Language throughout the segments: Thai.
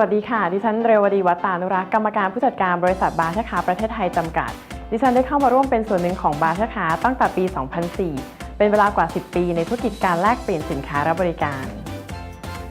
วัสดีค่ะ ดิฉันเรวดีวัตานุรักษ์กรรมการผู้จัดการบริษัทบาร์เทคาประเทศไทยจำกัด ดิฉันได้เข้ามาร่วมเป็นส่วนหนึ่งของบาร์เทคาตั้งแต่ปี 2004 เป็นเวลากว่า 10 ปีในธุรกิจการแลกเปลี่ยนสินค้าและบริการ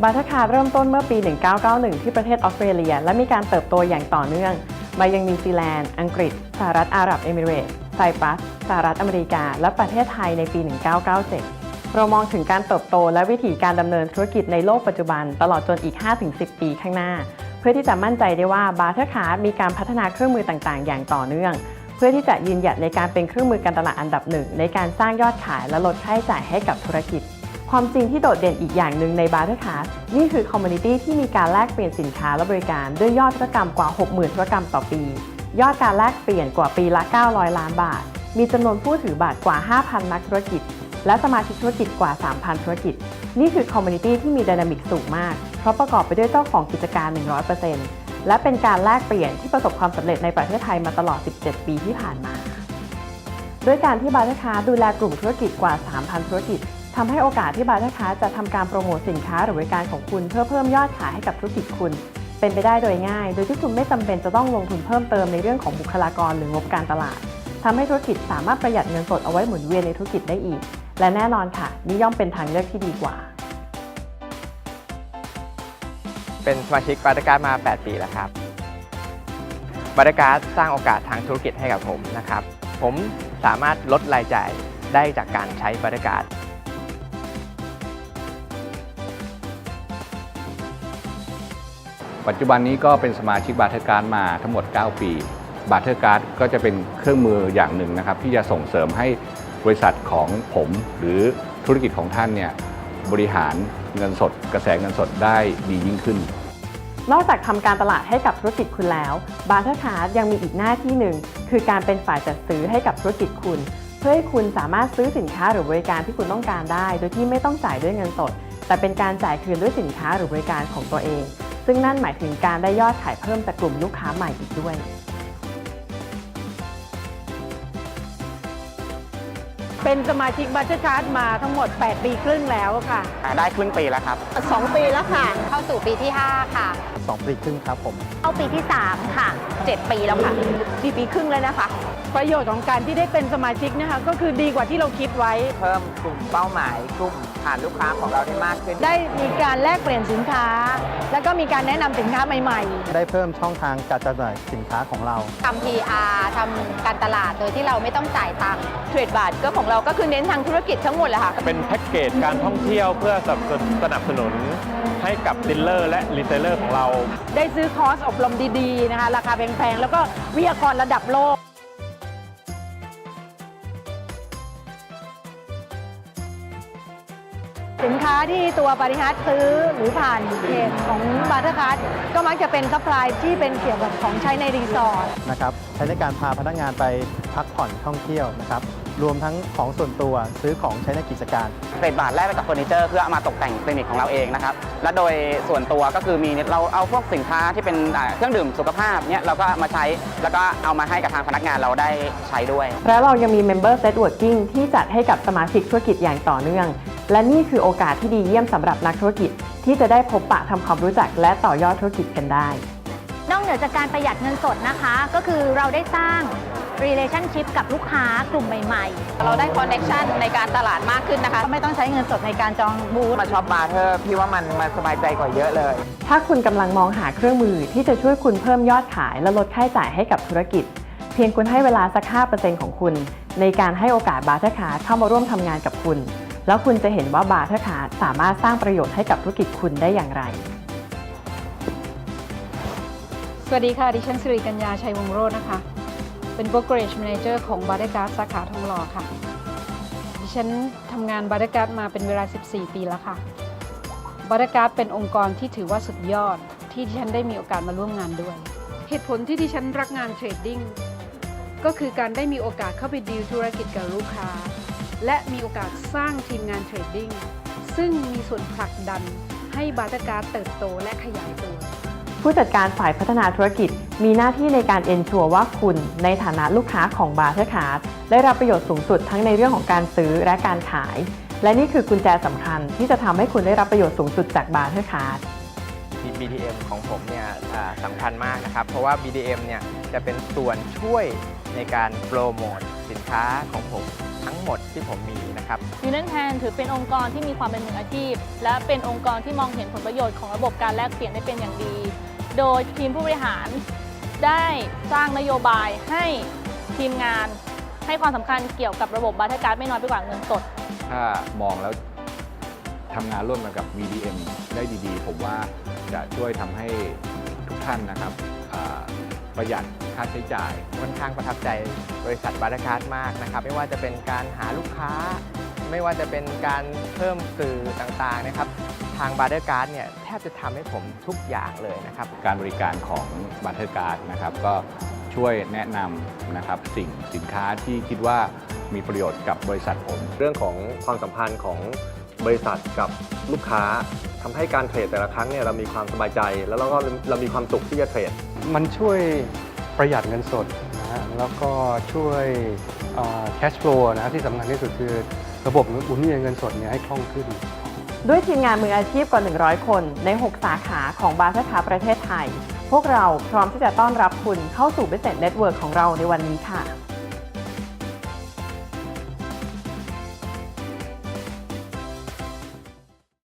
บาร์เทคาเริ่มต้นเมื่อปี 1991 ที่ประเทศออสเตรเลีย และมีการเติบโตอย่างต่อเนื่อง มายังนิวซีแลนด์ อังกฤษ สหรัฐอาหรับเอมิเรตส์ไซปรัส สหรัฐอเมริกา และประเทศไทยในปี 1997 เรามองถึงการเติบโตและวิธีการดำเนินธุรกิจในโลกปัจจุบัน ตลอดจนอีก 5-10 ปีข้างหน้า เพื่อที่จะมั่นใจได้ว่าบาร์เทอร์คาร์มีการพัฒนาเครื่องมือต่างๆ อย่างต่อเนื่อง เพื่อที่จะยืนหยัดในการเป็นเครื่องมือการตลาดอันดับหนึ่งในการสร้างยอดขายและลดค่าใช้จ่ายให้กับธุรกิจ ความจริงที่โดดเด่นอีกอย่างหนึ่งในบาร์เทอร์คาร์นี่คือคอมมูนิตี้ที่มีการแลกเปลี่ยนสินค้าและบริการด้วยยอดธุรกรรมกว่า 60,000ธุรกรรมต่อปี ยอดการแลกเปลี่ยนกว่าปีละ 900 ล้านบาท มีจำนวนผู้ถือบัตรกว่า 5,000 นักธุรกิจ และสมาชิกธุรกิจกว่า 3,000 ธุรกิจ นี่คือคอมมูนิตี้ที่มีดินามิกสูงมาก เพราะประกอบไปด้วยเจ้าของกิจการ 100%และเป็นการแลกเปลี่ยนที่ประสบความสำเร็จในประเทศไทยมาตลอด 17 ปีที่ผ่านมา ด้วยการที่บาร์เทคาดูแลกลุ่มธุรกิจกว่า 3,000 ธุรกิจทำให้โอกาสที่บาร์เทคาจะทำการโปรโมทสินค้าหรือบริการของคุณเพื่อเพิ่มยอดขายให้กับธุรกิจคุณ เป็นไปได้โดยง่าย โดยที่คุณไม่จำเป็นจะต้องลงทุนเพิ่มเติมในเรื่องของบุคลากรหรืองบการตลาดทำให้ธุรกิจสามารถประหยัดเงินสดเอาไว้หมุนเวียนในธุรกิจได้อีก และแน่นอนค่ะนี่ย่อมเป็นทางเลือกที่ดีกว่า เป็นสมาชิกบาร์การ์ดมา 8 ปีแล้วครับบาร์การ์ดสร้างโอกาสทางธุรกิจให้กับผมนะครับ ผมสามารถลดรายจ่ายได้จากการใช้บาร์การ์ดปัจจุบันนี้ก็เป็นสมาชิกบาร์เทอร์การ์ดมาทั้งหมด 9 ปี บาร์เทอร์การ์ดก็จะเป็นเครื่องมืออย่างหนึ่งนะครับ ที่จะส่งเสริมให้ บริษัทของผมหรือธุรกิจของท่านเนี่ยบริหารเงินสด กระแสเงินสดได้ดียิ่งขึ้น นอกจากทำการตลาดให้กับธุรกิจคุณแล้วบาร์เทอร์คาร์ยังมีอีกหน้าที่หนึ่ง คือการเป็นฝ่ายจัดซื้อให้กับธุรกิจคุณ เพื่อให้คุณสามารถซื้อสินค้าหรือบริการที่คุณต้องการได้ โดยที่ไม่ต้องจ่ายด้วยเงินสด แต่เป็นการจ่ายคืนด้วยสินค้าหรือบริการของตัวเอง ซึ่งนั่นหมายถึงการได้ยอดขายเพิ่มจากกลุ่มลูกค้าใหม่อีกด้วย เป็นสมาชิกบัตเตอร์คาร์ดมาทั้งหมด 8 ปีครึ่งแล้วค่ะได้ครึ่งปีแล้วครับ 2 ปีแล้วค่ะ เข้าสู่ปีที่ 5 ค่ะ 2 ปีครึ่งครับผม เข้าปีที่ 3 ค่ะ 7 ปีแล้วค่ะ4ปีครึ่งเลยนะคะ ประโยชน์ของการที่ได้เป็นสมาชิกนะคะ ก็คือดีกว่าที่เราคิดไว้ เพิ่มกลุ่มเป้าหมายกลุ่ม ฐานลูกค้าของเราได้มากขึ้น ได้มีการแลกเปลี่ยนสินค้า แล้วก็มีการแนะนำสินค้าใหม่ได้เพิ่มช่องทางการจำหน่ายสินค้าของเรา ทำ PR ทำการตลาดโดยที่เราไม่ต้องจ่ายตังค์ๆเทรดบาทก็ของเราก็คือเน้นทางธุรกิจทั้งหมดแหละค่ะ เป็นแพ็กเกจการท่องเที่ยวเพื่อสนับสนุนสนับสนุนให้กับดิลเลอร์และรีเซลเลอร์ของเรา ได้ซื้อคอร์สอบรมดีๆนะคะ ราคาแพงๆ แล้วก็วิทยากรระดับโลก สินค้าที่ตัวบริฮัทซื้อหรือผ่านเพจของบาร์เทอร์คัสก็มักจะเป็นซัพพลายที่เป็นเกี่ยวกับของใช้ในรีสอร์ทนะครับใช้ในการพาพนักงานไปพักผ่อนท่องเที่ยวนะครับรวมทั้งของส่วนตัวซื้อของใช้ในกิจการเศษบาทแลกไปกับเฟอร์นิเจอร์เพื่อเอามาตกแต่งคลินิกของเราเองนะครับและโดยส่วนตัวก็คือมีเราเอาพวกสินค้าที่เป็นอ่าเครื่องดื่มสุขภาพเนี่ยเราก็มาใช้แล้วก็เอามาให้กับทางพนักงานเราได้ใช้ด้วย และเรายังมี Member Networking ที่จัดให้กับสมาชิกธุรกิจอย่างต่อเนื่อง และนี่คือโอกาสที่ดีเยี่ยมสำหรับนักธุรกิจ ที่จะได้พบปะทำความรู้จัก และต่อยอดธุรกิจกันได้ นอกเหนือจากการประหยัดเงินสดนะคะ ก็คือเราได้สร้าง relationship กับลูกค้ากลุ่มใหม่ ๆ เราได้คอนเน็ชันในการตลาดมากขึ้นนะคะ ไม่ต้องใช้เงินสดในการจองบูธมาช็อปบาร์เทอร์พี่ว่ามันมันสบายใจกว่าเยอะเลย ถ้าคุณกำลังมองหาเครื่องมือที่จะช่วยคุณเพิ่มยอดขายและลดค่าใช้จ่ายให้กับธุรกิจ เพียงคุณให้เวลาสัก5%ของคุณ ในการให้โอกาสบาร์เทอร์คาร์เข้ามาร่วมทำงานกับคุณ แล้วคุณจะเห็นว่าบาร์เทอร์คาร์สามารถสร้างประโยชน์ให้กับธุรกิจคุณได้อย่างไร สวัสดีค่ะ ดิฉันสิริกัญญา ชัยวงโรจน์นะคะ เป็น brokerage manager ของบาร์เดการ์ดสาขาทองหล่อค่ะ ดิฉันทำงานบาร์เดการ์ดมาเป็นเวลา 14 ปีแล้วค่ะบาร์เดการ์ดเป็นองค์กรที่ถือว่าสุดยอดที่ดิฉันได้มีโอกาสมาร่วมงานด้วย เหตุผลที่ดิฉันรักงานเทรดดิ้งก็คือการได้มีโอกาสเข้าไปดีลธุรกิจกับลูกค้า และมีโอกาสสร้างทีมงานเทรดดิ้งซึ่งมีส่วนผลักดันให้บาร์เดการ์ดเติบโตและขยายตัว ผู้จัดการฝ่ายพัฒนาธุรกิจ มีหน้าที่ในการเอนชัวว่าคุณในฐานะลูกค้าของบาร์เทอร์คาร์ได้รับประโยชน์สูงสุดทั้งในเรื่องของการซื้อและการขาย และนี่คือกุญแจสำคัญที่จะทำให้คุณได้รับประโยชน์สูงสุดจากบาร์เทอร์คาร์ที BDM ของผมเนี่ยอ่าสำคัญมากนะครับ เพราะว่า BDM เนี่ยจะเป็นส่วนช่วยในการโปรโมทสินค้าของผม ทั้งหมดที่ผมมีนะครับยูเน n แทนถือเป็นองค์กรที่มีความเป็นมืออาชีพ และเป็นองค์กรที่มองเห็นผลประโยชน์ของระบบการแลกเปลี่ยนได้เป็นอย่างดี โดยทีมผู้บริหารได้สร้างนโยบายให้ทีมงาน ให้ความสำคัญเกี่ยวกับระบบบาร์เทอร์การ์ดไม่น้อยไปกว่าเงินสด ถ้ามองแล้วทำงานร่วมกันกับ VDM ได้ดีๆ ผมว่าจะช่วยทำให้ทุกท่านนะครับอ่า ประหยัดค่าใช้จ่าย ค่อนข้างประทับใจบริษัทบาร์คาร์ดมากนะครับ ไม่ว่าจะเป็นการหาลูกค้า ไม่ว่าจะเป็นการเพิ่มสื่อต่างๆนะครับ ทางบาร์คาร์ดเนี่ยแทบจะทำให้ผมทุกอย่างเลยนะครับ การบริการของบัตเทอร์การ์ดนะครับก็ช่วยแนะนำนะครับสิ่งสินค้าที่คิดว่ามีประโยชน์กับบริษัทผม เรื่องของความสัมพันธ์ของบริษัทกับลูกค้า ทำให้การเทรดแต่ละครั้งเนี่ยเรามีความสบายใจ แล้วเราก็เรามีความสุขที่จะเทรด มันช่วยประหยัดเงินสดนะฮะแล้วก็ช่วย cash flow นะที่สำคัญที่สุดคือระบบหมุนเวียนเงินสดเนี่ยให้คล่องขึ้น ด้วยทีมงานมืออาชีพกว่า 100 คนใน 6 สาขาของบาร์สาขาประเทศไทย พวกเราพร้อมที่จะต้อนรับคุณเข้าสู่ Business Network ของเราในวันนี้ค่ะ